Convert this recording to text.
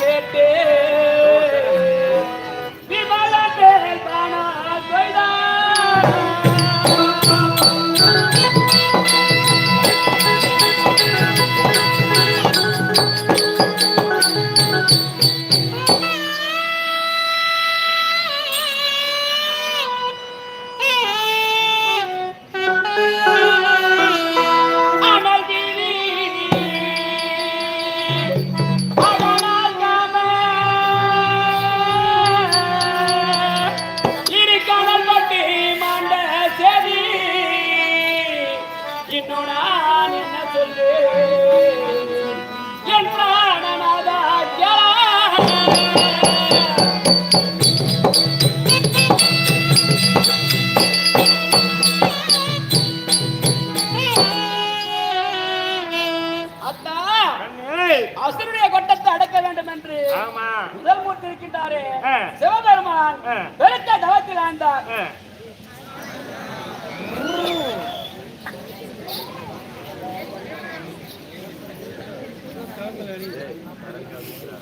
கேட்டு அசுரனுடைய கொட்டத்தை அடக்க வேண்டும் என்று முதல் மூர்த்தி இருக்கின்றாரே. சிவபெருமான். பெருத்த தவத்தில் ஆண்டார். Yeah, I don't know.